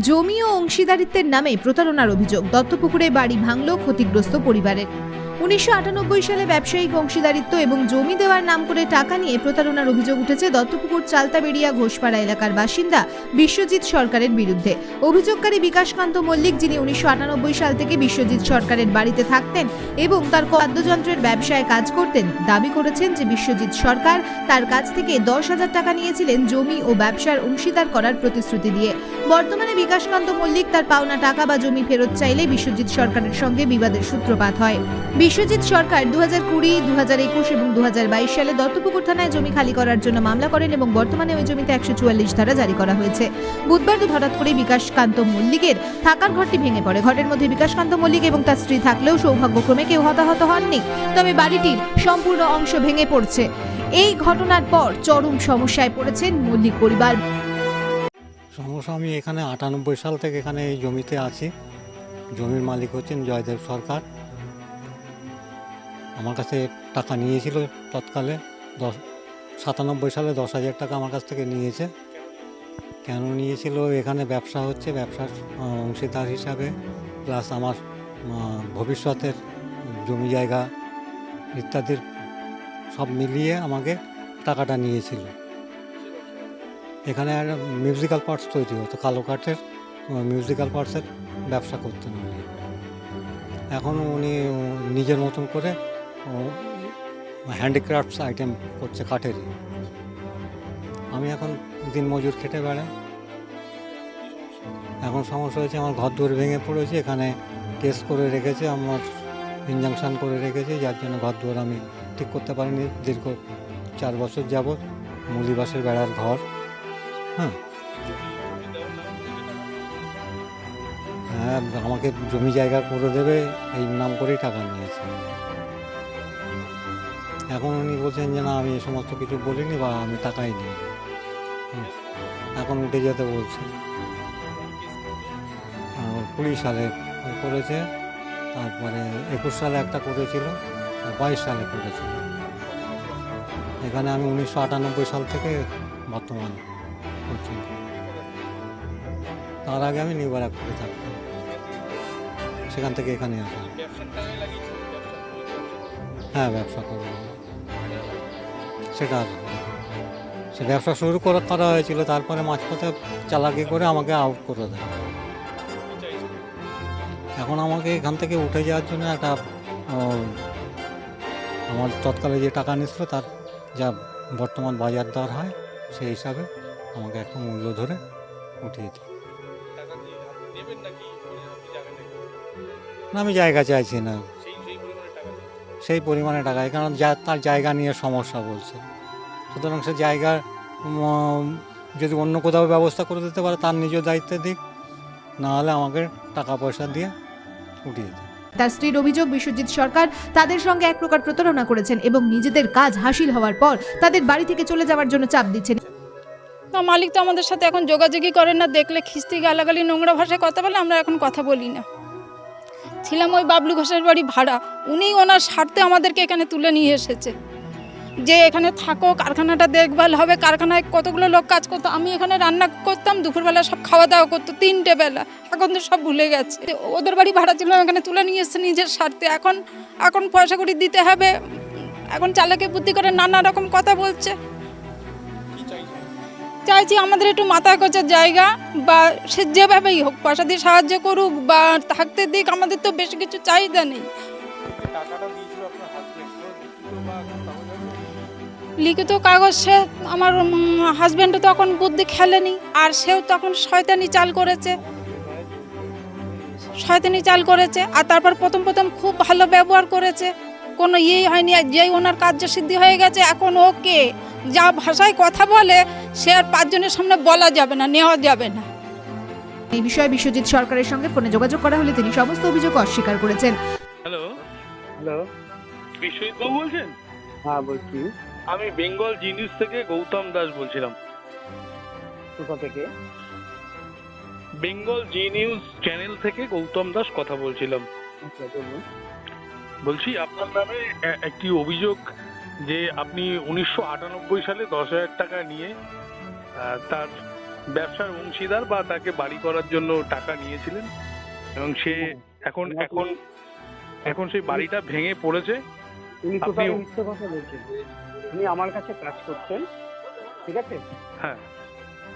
জমি ও অংশীদারিত্বের নামে প্রতারণার অভিযোগ। দত্তপুকুরে বাড়ি ভাঙল ক্ষতিগ্রস্ত পরিবারের। উনিশশো আটানব্বই সালে ব্যবসায়িক অংশীদারিত্ব এবং জমি দেওয়ার নাম করে টাকা নিয়ে প্রতারণার অভিযোগ উঠেছে দত্তপুকুর চালতাবেড়িয়া ঘোষপাড়া এলাকার বাসিন্দা বিশ্বজিৎ সরকারের বিরুদ্ধে। অভিযোগকারী বিকাশকান্ত মল্লিক, যিনি উনিশশো আটানব্বই সাল থেকে বিশ্বজিৎ সরকারের বাড়িতে থাকতেন এবং তার বাদ্যযন্ত্রের ব্যবসায় কাজ করতেন, দাবি করেছেন যে বিশ্বজিৎ সরকার তার কাছ থেকে দশ হাজার টাকা নিয়েছিলেন জমি ও ব্যবসার অংশীদার করার প্রতিশ্রুতি দিয়ে। বর্তমানে বিকাশকান্ত মল্লিক তার পাওনা টাকা বা জমি ফেরত চাইলে বিশ্বজিৎ সরকারের সঙ্গে বিবাদের সূত্রপাত হয়। বিশ্বজিৎ সরকার দু হাজার কুড়ি দু হাজার একুশ এবং দু হাজার বাইশ সালে দত্তপুকুর থানায় জমি খালি করার জন্য মামলা করেন এবং বর্তমানে ওই জমিতে একশো চুয়াল্লিশ ধারা জারি করা হয়েছে। বুধবার দিন হঠাৎ করে বিকাশকান্ত মল্লিকের থাকার ঘরটি ভেঙে পড়ে। ঘরের মধ্যে বিকাশকান্ত মল্লিক এবং তার স্ত্রী থাকলেও সৌভাগ্যক্রমে কেউ হতাহত হননি, তবে বাড়িটির সম্পূর্ণ অংশ ভেঙে পড়ছে। এই ঘটনার পর চরম সমস্যায় পড়েছেন মল্লিক পরিবার। সমস্যা আমি এখানে আটানব্বই সাল থেকে এখানে এই জমিতে আছি। জমির মালিক হচ্ছেন জয়দেব সরকার। আমার কাছে টাকা নিয়েছিল তৎকালে, দশ, সাতানব্বই সালে দশ হাজার টাকা আমার কাছ থেকে নিয়েছে। কেন নিয়েছিল? এখানে ব্যবসা হচ্ছে, ব্যবসার অংশীদার হিসাবে প্লাস আমার ভবিষ্যতের জমি জায়গা ইত্যাদির সব মিলিয়ে আমাকে টাকাটা নিয়েছিল। এখানে একটা মিউজিক্যাল পার্টস তৈরি হতো, কালো কাঠের মিউজিক্যাল পার্টসের ব্যবসা করতেন উনি। এখন উনি নিজের মতন করে হ্যান্ডিক্রাফটস আইটেম করছে কাঠেরই আমি এখন দিন মজুর খেটে বেড়াই এখন সমস্যা হয়েছে আমার ঘর দুয়ার ভেঙে পড়েছে এখানে কেস করে রেখেছে আমার ইনজাংশন করে রেখেছে যার জন্য ঘর দুয়ার আমি ঠিক করতে পারিনি দীর্ঘ চার বছর যাবৎ মুলিবাসের বেড়ার ঘর হ্যাঁ হ্যাঁ আমাকে জমি জায়গা করে দেবে এই নাম করেই টাকা নিয়েছে এখন উনি বলছেন যে, না, আমি এ সমস্ত কিছু বলিনি বা আমি টাকাই নিই এখন উঠে যেতে বলছে। কুড়ি সালে করেছে, তারপরে একুশ সালে একটা করেছিল, আর বাইশ সালে করেছিল। এখানে আমি উনিশশো আটানব্বই সাল থেকে বর্তমান পর্যন্ত তার আগে আমি নিউ করে থাকতাম। সেখান থেকে এখানে আসা। হ্যাঁ ব্যবসা করব সেটা সে ব্যবসা শুরু করা করা হয়েছিল তারপরে মাঝপথে চালাকি করে আমাকে আউট করে দেয়। এখন আমাকে এখান থেকে উঠে যাওয়ার জন্য একটা আমার তৎকালে যে টাকা নিয়েছিল তার যা বর্তমান বাজার দর হয় সেই হিসাবে আমাকে একটা মূল্য ধরে উঠিয়ে দিই মানে না, আমি জায়গা চাইছি না। সেই পরিমাণে টাকা কারণ যা তার জায়গা নিয়ে সমস্যা বলছে। সুতরাং সে জায়গা উম, যদি অন্য কোথাও ব্যবস্থা করে দিতে পারে তার নিজ দায়িত্বে দিক নাহলে আমাকে টাকা পয়সা দিয়ে উঠিয়ে দিই তার স্ত্রীর অভিযোগ বিশ্বজিৎ সরকার তাদের সঙ্গে এক প্রকার প্রতারণা করেছেন এবং নিজেদের কাজ হাসিল হওয়ার পর তাদের বাড়ি থেকে চলে যাওয়ার জন্য চাপ দিচ্ছেন। না মালিক তো আমাদের সাথে এখন যোগাযোগই করেন না দেখলে খিস্তি গালাগালি নোংরা ভাষায় কথা বলে আমরা এখন কথা বলি না। ছিলাম ওই বাবলু ঘোষের বাড়ি ভাড়া। উনি ওনার স্বার্থে আমাদেরকে এখানে তুলে নিয়ে এসেছে। যে এখানে থাকো, কারখানাটা দেখভাল হবে, কারখানায় কতগুলো লোক কাজ করতো, আমি এখানে রান্না করতাম, দুপুরবেলা সব খাওয়া দাওয়া করতো, তিনটে বেলা। এখন তো সব ভুলে গেছে। ওদের বাড়ি ভাড়া ছিলাম এখানে তুলে নিয়ে এসেছে নিজের স্বার্থে। এখন এখন পয়সা করি দিতে হবে। এখন চালাকে বুদ্ধি করে নানা রকম কথা বলছে। চাইছি আমাদের একটু মাথা গোচার জায়গা বা সে যেভাবেই হোক পয়সা দিয়ে সাহায্য করুক বা থাকতে দিক আমাদের তো বেশি কিছু চাহিদা নেই। লিখিত কাগজ? সে আমার হাজব্যান্ডও তখন বুদ্ধি খেলেনি আর সেও তখন শয়তানি চাল করেছে। শয়তানি চাল করেছে আর তারপর প্রথম প্রথম খুব ভালো ব্যবহার করেছে। কোনো ইয়েই হয়নি আর যেই ওনার কার্যসিদ্ধি হয়ে গেছে এখন ওকে যা ভাষায় কথা বলে সে আর পাঁচজনের সামনে বলা যাবে না নেওয়া যাবে না। এই বিষয়ে বিশ্বজিৎ সরকারের সঙ্গে ফোনে যোগাযোগ করা হলে তিনি সমস্ত অভিযোগ অস্বীকার করেছেন। হ্যালো? হ্যালো? বিশ্বজিৎ বাবু বলছেন? হ্যাঁ বলছি। আমি বেঙ্গল জি নিউজ থেকে গৌতম দাস বলছিলাম। কোথা থেকে? বেঙ্গল জি নিউজ চ্যানেল থেকে গৌতম দাস কথা বলছিলাম। আচ্ছা বলছি আপনার নামে একটি অভিযোগ যে আপনি উনিশশো আটানব্বই সালে দশ হাজার টাকা নিয়ে তার ব্যবসার অংশীদার বা তাকে বাড়ি করার জন্য টাকা নিয়েছিলেন। এবং সে এখন এখন এখন সেই বাড়িটা ভেঙে পড়েছে। উনি আপনি- টোটালি মিথ্যে কথা বলছেন। উনি আমার কাছে কাজ করতেন ঠিক আছে? হ্যাঁ।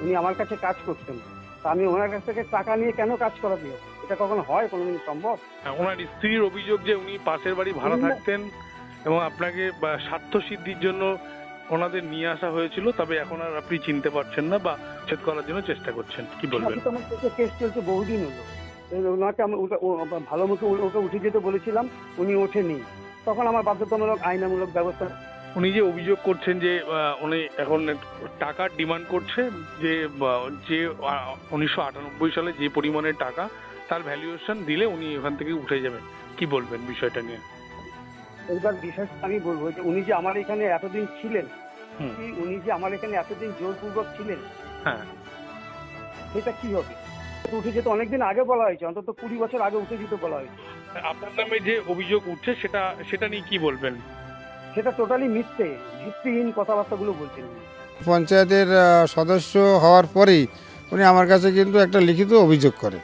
উনি আমার কাছে কাজ করতেন। তা আমি ওনার কাছ থেকে টাকা নিয়ে কেন কাজ করাতে এটা কখনো হয়? কোনোদিন সম্ভব? ওনার স্ত্রীর অভিযোগ যে উনি পাশের বাড়ি ভাড়া থাকতেন এবং আপনাকে স্বার্থ সিদ্ধির জন্য ওনাদের নিয়ে আসা হয়েছিল তবে এখন আর আপনি চিনতে পারছেন না বা ছেদ করার জন্য চেষ্টা করছেন। কি বলবেন? আমার কেস চলছে বহুদিন হলো। ওনাকে আমি ভালো মতো ওকে উঠে যেতে বলেছিলাম উনি ওঠেনি। তখন আমার বাধ্যতামূলক আইনামূলক ব্যবস্থা। উনি যে অভিযোগ করছেন যে উনি এখন টাকার ডিমান্ড করছে যে যে উনিশশো আটানব্বই সালে যে পরিমাণের টাকা তার ভ্যালুয়েশন দিলে উনি এখান থেকে উঠে যাবেন। কি বলবেন বিষয়টা নিয়ে? এইবার বিশেষ আমি বলব যে উনি যে আমার এখানে এতদিন ছিলেন উনি যে আমার এখানে এতদিন জোরপূর্বক ছিলেন? হ্যাঁ। সেটা কি হবে? উঠে যেতে অনেকদিন আগে বলা হয়েছে অন্তত কুড়ি বছর আগে উঠে যেতে বলা হয়েছে। আপনার নামে যে অভিযোগ উঠছে সেটা সেটা নিয়ে কি বলবেন? সেটা টোটালি মিথ্যে ভিত্তিহীন কথাবার্তাগুলো বলছেন পঞ্চায়েতের সদস্য হওয়ার পরেই উনি আমার কাছে কিন্তু একটা লিখিত অভিযোগ করে।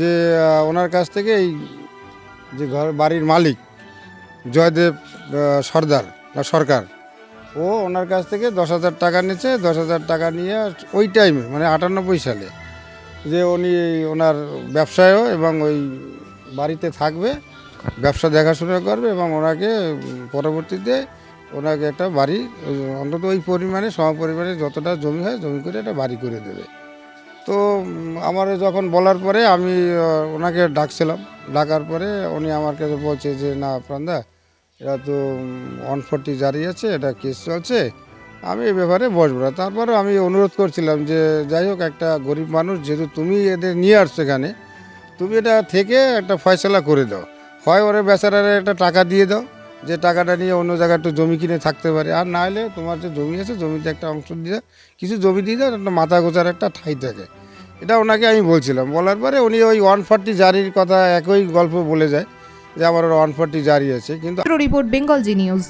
যে ওনার কাছ থেকে এই যে ঘর বাড়ির মালিক জয়দেব সর্দার না সরকার। ও ওনার কাছ থেকে দশ হাজার টাকা নিয়েছে, দশ হাজার টাকা নিয়ে ওই টাইমে মানে আটানব্বই সালে, যে উনি ওনার ব্যবসায়ও এবং ওই বাড়িতে থাকবে, ব্যবসা দেখাশোনা করবে এবং ওনাকে পরবর্তীতে ওনাকে একটা বাড়ি, অন্তত ওই পরিমাণে সম পরিমাণে যতটা জমি হয় জমি করে একটা বাড়ি করে দেবে। তো আমার যখন বলার পরে আমি ওনাকে ডাকছিলাম। ডাকার পরে উনি আমার কাছে বলছে যে, না প্রান্দা এটা তো ওয়ান ফোরটি জারি আছে, এটা কেস চলছে। আমি এ ব্যাপারে বসবো না। তারপরে আমি অনুরোধ করছিলাম যে, যাই হোক, একটা গরিব মানুষ, যেহেতু তুমি এদের নিয়ে আসছো এখানে, তুমি এটা থেকে একটা ফয়সলা করে দাও। হয় ওরা বেচারারে একটা টাকা দিয়ে দাও যে টাকাটা নিয়ে অন্য জায়গায় একটু জমি কিনে থাকতে পারে। আর না হলে তোমার যে জমি আছে, জমিতে একটা অংশ দিয়ে কিছু জমি দিয়ে দেয় একটা মাথা গোচার একটা ঠাই থাকে। এটা ওনাকে আমি বলছিলাম। বলার পরে উনি ওই ওয়ান ফর্টি জারির কথা একই গল্প বলে যায় যে আমার ওয়ান ফর্টি জারি আছে, কিন্তু রিপোর্ট, বেঙ্গল জি নিউজ।